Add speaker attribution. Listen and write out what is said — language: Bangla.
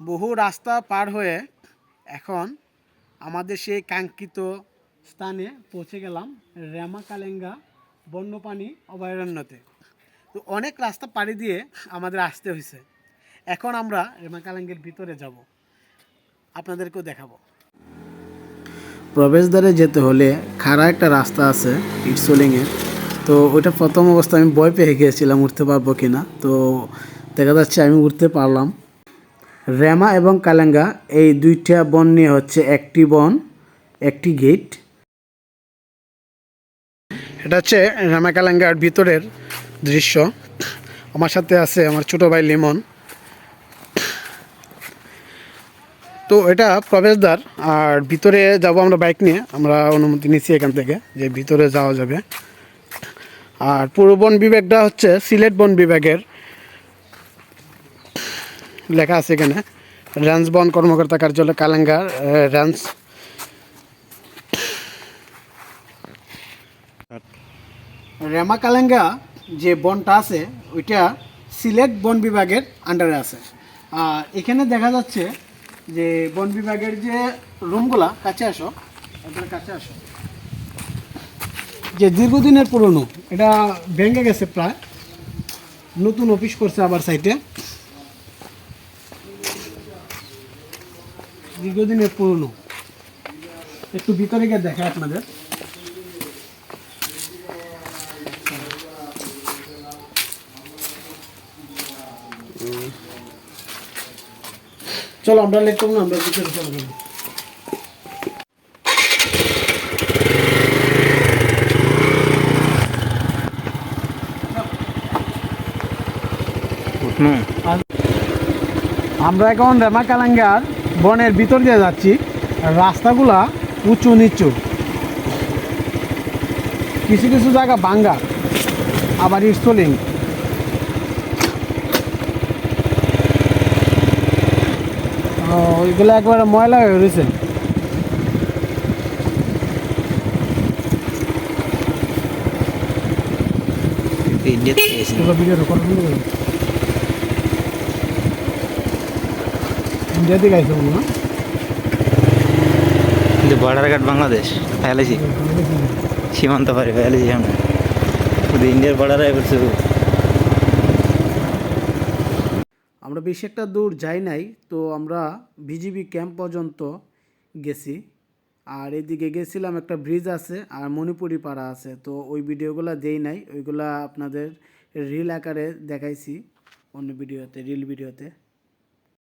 Speaker 1: বহু রাস্তা পার হয়ে এখন আমাদের সেই কাঙ্ক্ষিত স্থানে পৌঁছে গেলাম রেমাকালেঙ্গা বন্যপ্রাণী অভয়ারণ্যতে। তো অনেক রাস্তা পাড়ি দিয়ে আমাদের আসতে হয়েছে। এখন আমরা রেমা রেমাকালেঙ্গের ভিতরে যাব। আপনাদেরকেও দেখাবো। প্রবেশদ্বারে যেতে হলে খাড়া একটা রাস্তা আছে ইটসোলিংয়ের তো ওইটা প্রথম অবস্থা আমি ভয় পেয়ে গিয়েছিলাম, উঠতে পারব কি না তো দেখা যাচ্ছে আমি উঠতে পারলাম। রেমা এবং কালেঙ্গা, এই দুইটা বন নিয়ে হচ্ছে একটি বন, একটি গেট। এটা হচ্ছে রেমা কালেঙ্গার ভিতরের দৃশ্য। আমার সাথে আছে আমার ছোট ভাই লিমন। তো এটা প্রবেশদ্বার, আর ভিতরে যাব আমরা বাইক নিয়ে। আমরা অনুমতি নিচ্ছি এখান থেকে যে ভিতরে যাওয়া যাবে। আর পুরো বন বিভাগটা হচ্ছে সিলেট বন বিভাগের লেখা আছে এখানে। রেঞ্জ বন কর্মকর্তা কার্যালয়, কালাঙ্গার রেঞ্জ রেমা কালাঙ্গা যে বনটা আছে, ওইটা সিলেট বন বিভাগের আন্ডারে আছে। আর এখানে দেখা যাচ্ছে যে বন বিভাগের যে রুমগুলা, কাছে আসো, একবারে কাছে আসো। যে দীর্ঘদিনের পুরনো, এটা ভেঙে গেছে প্রায়। নতুন অফিস করছে আবার সাইটে দীর্ঘদিনের পুরনো। একটু ভিতরে গিয়ে দেখে আপনাদের। চলো আমরা করব না আমরা ভিতরে চলে আমরা এখন রেমাকালাঙ্গার বনের ভিতর দিয়ে যাচ্ছি। রাস্তাগুলা উঁচু নিচু। কিছু কিছু জায়গা বাঙ্গা আবার ইটসলিং ওইগুলো একবারে ময়লা হয়ে রয়েছে। ভিডিও রেকর্ড ইন্ডিয়া থেকে আইসো না?
Speaker 2: কিন্তু বর্ডার ঘাট বাংলাদেশ ফেলেছি। সীমান্ত পারে ফেলেছি আমরা। শুধু ইন্ডিয়ার বর্ডারে করছে
Speaker 1: আমরা বেশি একটা দূর যাই নাই তো আমরা বিজিবি ক্যাম্প পর্যন্ত গেছি। আর এদিকে গেছিলাম একটা ব্রিজ আছে আর মণিপুরি পাড়া আছে। তো ওই ভিডিওগুলো দেই নাই ওইগুলা আপনাদের রিল আকারে দেখাইছি অন্য ভিডিওতে রিল ভিডিওতে।